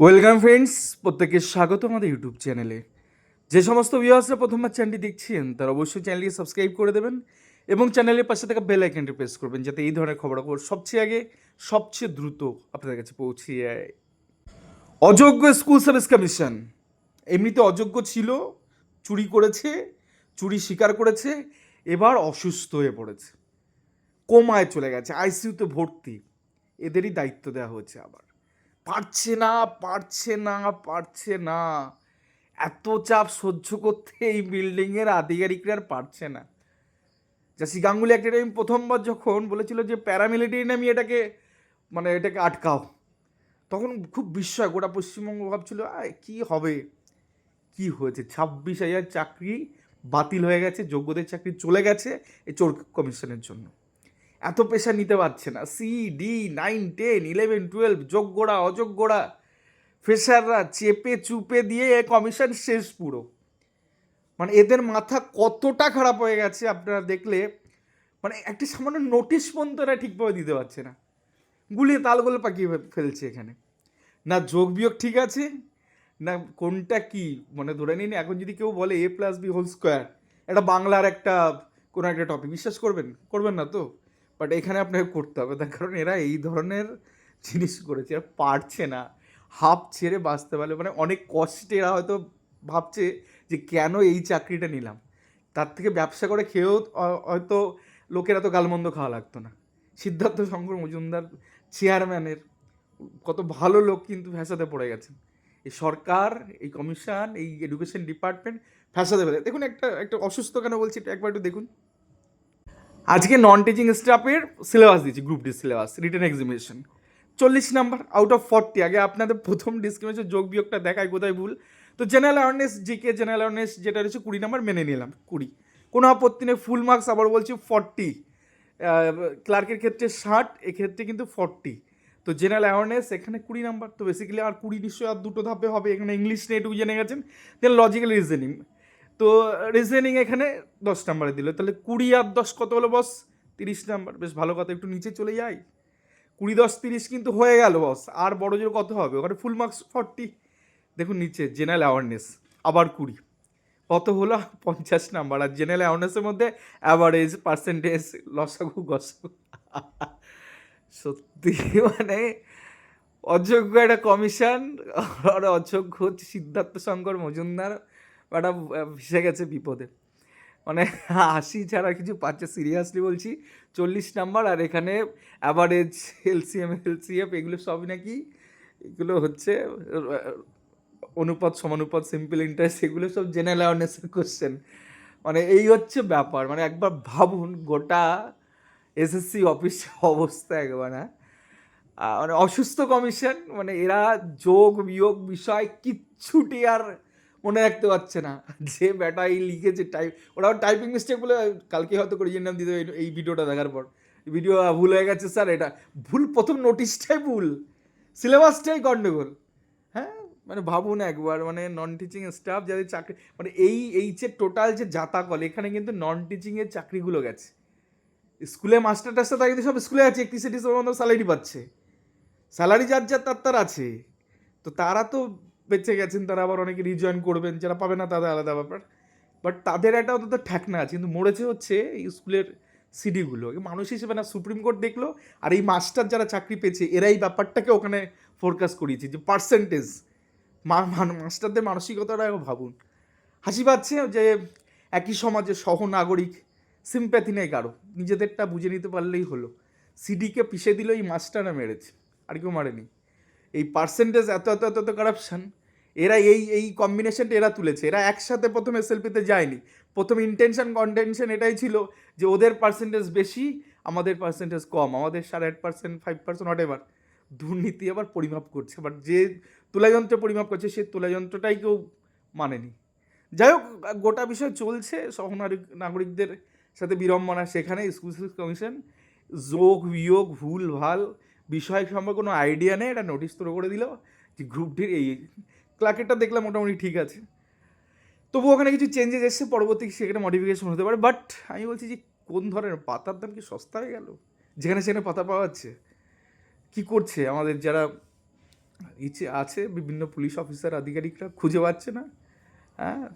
Welcome friends প্রত্যেকে স্বাগত আমাদের ইউটিউব চ্যানেলে যে সমস্ত ভিউয়ার্সরা প্রথমবার চ্যানেলটি দেখছেন, তারা অবশ্যই চ্যানেলটি সাবস্ক্রাইব করে দেবেন এবং চ্যানেলের পাশে থাকা বেল আইকনটি প্রেস করবেন যাতে এই ধরনের খবরাখবর সবচেয়ে আগে, সবচেয়ে দ্রুত আপনাদের কাছে পৌঁছে যায়। অযোগ্য স্কুল সার্ভিস কমিশন এমনিতে অযোগ্য ছিল, চুরি করেছে, চুরি স্বীকার করেছে, এবার অসুস্থ হয়ে পড়েছে। কোমায় চলে গেছে আইসিইউতে ভর্তি। এদেরই দায়িত্ব দেওয়া হয়েছে আবার। পারছে না পারছে না পারছে না। এত চাপ সহ্য করতে এই বিল্ডিংয়ের আধিকারিকরা আর পারছে না। জাসি গাঙ্গুলি একটা টাইম প্রথমবার যখন বলেছিল যে প্যারামিলিটারি নামি এটাকে মানে এটাকে আটকাও, তখন খুব বিস্ময়, গোটা পশ্চিমবঙ্গ ভাবছিল কী হবে? কি হয়েছে? ছাব্বিশ হাজার চাকরি বাতিল হয়ে গেছে, যোগ্যদের চাকরি চলে গেছে, এই চোর কমিশনের জন্য। এত পেশা নিতে পারছে না। C D nine ten eleven twelve যোগ্যরা, অযোগ্যরা ফ্রেশাররা চেপে চুপে দিয়ে এ কমিশন শেষ পুরো। মানে এদের মাথা কতটা খারাপ হয়ে গেছে আপনারা দেখলে মানে একটি সামান্য নোটিশ পর্যন্ত এরা ঠিকভাবে দিতে পারছে না। গুলিয়ে তালগোল পাকিয়ে ফেলছে এখানে। না যোগ বিয়োগ ঠিক আছে, না কোনটা কি মানে ধরে নিন, এখন যদি কেউ বলে A plus B whole square এটা বাংলার একটা কোনো একটা টপিক বিশ্বাস করবেন? করবেন না তো? বাট এখানে আপনাকে করতে হবে। তার কারণ এরা এই ধরনের জিনিস করেছে। এরা পারছে না। হাফ ছেড়ে বাঁচতে পারলে মানে অনেক কষ্টে এরা হয়তো ভাবছে যে কেন এই চাকরিটা নিলাম। তার থেকে ব্যবসা করে খেয়েও হয়তো লোকেরা তো গালমন্দ খাওয়া লাগতো না। সিদ্ধার্থ শঙ্কর মজুমদার, চেয়ারম্যানের কত ভালো লোক কিন্তু ফ্যাসাদে পড়ে গেছেন। এই সরকার, এই কমিশন, এই এডুকেশন ডিপার্টমেন্ট ফ্যাসাদে ফেলে দেখুন একটা একটা অসুস্থ কেন বলছি? একবার একটু দেখুন। আজকে নন টিচিং স্টাফের সিলেবাস দিয়েছি group D syllabus written examination চল্লিশ নাম্বার আউট অফ ফর্টি আগে আপনাদের প্রথম ডিসক্রিমিনেশন যোগ বিয়োগটা দেখায় কোথায় ভুল? তো general awareness GK general awareness যেটা রয়েছে কুড়ি নাম্বার, মেনে নিলাম, কুড়ি। কোনো আপত্তি নেই ফুল মার্কস আবার বলছি ফর্টি ক্লার্কের ক্ষেত্রে ষাট, এক্ষেত্রে কিন্তু ফর্টি তো জেনারেল অ্যাওয়ারনেস এখানে কুড়ি নাম্বার। তো বেসিক্যালি আর কুড়ি নিশ্চয়ই আর দুটো ধাপে হবে, এখানে ইংলিশ নিয়ে এটুকু জেনে গেছেন দেন লজিক্যাল রিজনিং তো রিজনিং এখানে দশ নাম্বারে দিল। তাহলে কুড়ি আর দশ কত হলো বস তিরিশ নাম্বার বেশ ভালো কথা, একটু নিচে চলে যাই। কুড়ি, দশ, তিরিশ কিন্তু হয়ে গেল বস আর বড় জোর কত হবে? ওখানে ফুল মার্কস ফর্টি দেখুন নিচে জেনারেল অ্যাওয়ারনেস আবার কুড়ি। কত হলো? পঞ্চাশ নাম্বার আর জেনারেল অ্যাওয়ারনেসের মধ্যে অ্যাভারেজ পার্সেন্টেজ লসাগু, গসাগু। সত্যি মানে অযোগ্য একটা কমিশন আর অযোগ্য সিদ্ধার্থ শঙ্কর মজুমদার। একটা ভেসে গেছে বিপদে। মানে আশি ছাড়া কিছু পাচ্ছে সিরিয়াসলি বলছি। চল্লিশ নাম্বার আর এখানে অ্যাভারেজ এলসিএম এলসিএফ এগুলো সবই নাকি এগুলো হচ্ছে, অনুপাত, সমানুপাত সিম্পল ইন্টারেস্ট এগুলো সব জেনারেল অ্যাওয়ারনেসের কোশ্চেন মানে এই হচ্ছে ব্যাপার মানে একবার ভাবুন গোটা এসএসসি অফিসের অবস্থা একবার হ্যাঁ। মানে অসুস্থ কমিশন মানে এরা যোগ, বিয়োগ, বিষয় কিচ্ছুটি আর মনে রাখতে পারছে না। যে ব্যাটা এই লিখেছে টাইপ ওরা টাইপিং মিস্টেক বলে কালকে হয়তো করিয়ে নাম দিতে এই- ভিডিওটা দেখার পর। ভিডিও ভুল হয়ে গেছে স্যার এটা ভুল, প্রথম নোটিশটাই ভুল। সিলেবাসটাই গণ্ডগোল হ্যাঁ মানে ভাবুন একবার মানে নন টিচিং স্টাফ যাদের চাকরি মানে এই এই যে টোটাল যে জাতাকল এখানে কিন্তু নন টিচিংয়ের চাকরিগুলো গেছে। স্কুলে মাস্টার টাস্টার তারা কিন্তু সব স্কুলে আছে, একত্রিশে ডিসেম্বর মতো স্যালারি পাচ্ছে। স্যালারি যার যার, তার তার আছে। তো তারা তো বেঁচে গেছেন, তারা আবার অনেকে রিজয়েন করবেন, যারা পাবে না তাদের আলাদা ব্যাপার। বাট তাদের একটা অন্তত ঠ্যাকনা আছে, কিন্তু মরেছে হচ্ছে এই স্কুলের সিডিগুলো। মানুষ হিসেবে না সুপ্রিম কোর্ট দেখল, আর এই মাস্টার যারা চাকরি পেয়েছে এরা এই ব্যাপারটাকে ওখানে ফোরকাস করিয়েছে, যে পার্সেন্টেজ মাস্টারদের মানসিকতাটা ভাবুন। হাসি পাচ্ছে যে একই সমাজে সহনাগরিক সিম্প্যাথি নেই কারও। নিজেদেরটা বুঝে নিতে পারলেই হলো। সিডিকে পিষে দিল এই মাস্টাররা মেরেছে, আর কেউ মারেনি। এই পার্সেন্টেজ এত এত এত এত কারাপশান এরা এই এই কম্বিনেশনটা এরা তুলেছে। এরা একসাথে প্রথম এসএলপিতে যায়নি। প্রথম ইন্টেনশন কন্টেনশন এটাই ছিল যে ওদের পার্সেন্টেজ বেশি, আমাদের পার্সেন্টেজ কম। আমাদের সাড়ে আট percent five percent whatever দুর্নীতি আবার পরিমাপ করছে। বাট যে তুলাযন্ত্রে পরিমাপ করছে সেই তুলাযন্ত্রটাই কেউ মানেনি। যাই হোক, গোটা বিষয় চলছে। সহনাগরিক নাগরিকদের সাথে বিড়ম্বনা সেখানে। স্কুল কমিশন যোগ, বিয়োগ, ভুল, ভালো বিষয় সম্পর্কে কোনো আইডিয়া নেই, এটা নোটিশ তো করে দিল, যে গ্রুপটির এই ক্লার্কেরটা দেখলাম মোটামুটি ঠিক আছে। তবু ওখানে কিছু চেঞ্জেস এসছে, পরবর্তী সেখানে মডিফিকেশন হতে পারে বাট আমি বলছি যে কোন ধরনের পাতার দাম কি সস্তা হয়ে গেল? যেখানে সেখানে পাতা পাওয়া যাচ্ছে। কী করছে? আমাদের যারা ইচ্ছে আছে, বিভিন্ন পুলিশ অফিসার আধিকারিকরা খুঁজে পাচ্ছে না। হ্যাঁ?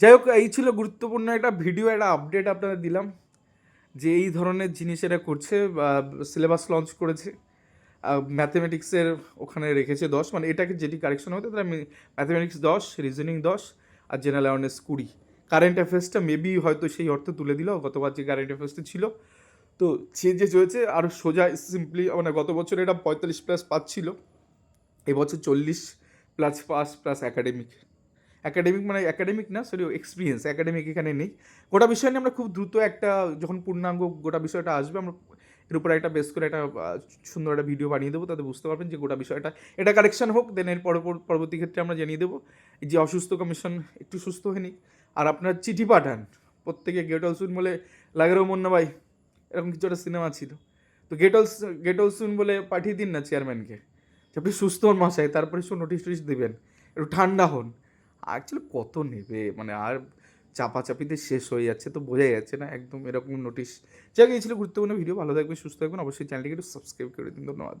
যাই হোক, এই ছিল গুরুত্বপূর্ণ একটা ভিডিও একটা আপডেট আপনাদের দিলাম, যে এই ধরনের জিনিস এরা করছে সিলেবাস লঞ্চ করেছে। ম্যাথমেটিক্সের ওখানে রেখেছে দশ। মানে এটাকে যেটি কারেকশন হতো তারা ম্যাথমেটিক্স দশ রিজনিং দশ আর জেনারেল অ্যাওয়ারনেস কুড়ি। কারেন্ট অ্যাফেয়ার্সটা মেবি হয়তো সেই অর্থে তুলে দিল, গতবার যে কারেন্ট অ্যাফেয়ার্সটা ছিল। তো চেঞ্জেস হয়েছে আর সোজা সিম্পলি মানে গত বছর এটা পঁয়তাল্লিশ প্লাস পাচ্ছিল, এবছর চল্লিশ plus pass plus academic academic মানে একাডেমিক না সরি এক্সপিরিয়েন্স একাডেমিক এখানে নেই। গোটা বিষয় নিয়ে আমরা খুব দ্রুত একটা যখন পূর্ণাঙ্গ গোটা বিষয়টা আসবে, আমরা এর উপরে একটা বেস করে একটা সুন্দর একটা ভিডিও বানিয়ে দেবো, তাতে বুঝতে পারবেন যে গোটা বিষয়টা। এটা কারেকশন হোক দেন এর পরবর- পরবর্তী ক্ষেত্রে আমরা জানিয়ে দেবো যে অসুস্থ কমিশন একটু সুস্থ হয়ে আর আপনার চিঠি পাঠান। প্রত্যেকে গেট অলসুন বলে লাগেরও মন্না ভাই। এরকম কিছু একটা সিনেমা ছিল। তো গেট অলস গেট অলসুন বলে পাঠিয়ে দিন না চেয়ারম্যানকে যে আপনি সুস্থ হন মাসায় তারপরে সব নোটিশ টোটিশ দেবেন। একটু ঠান্ডা হন। অ্যাকচুয়ালি কত নেবে? মানে আর চাপাচাপিতে শেষ হয়ে যাচ্ছে, তো বোঝাই যাচ্ছে না, একদম এরকম নোটিশ যা গিয়েছিল ছিল গুরুত্বপূর্ণ ভিডিও ভালো থাকবে সুস্থ থাকবেন, অবশ্যই চ্যানেলটিকে একটু সাবস্ক্রাইব করে দিন। ধন্যবাদ।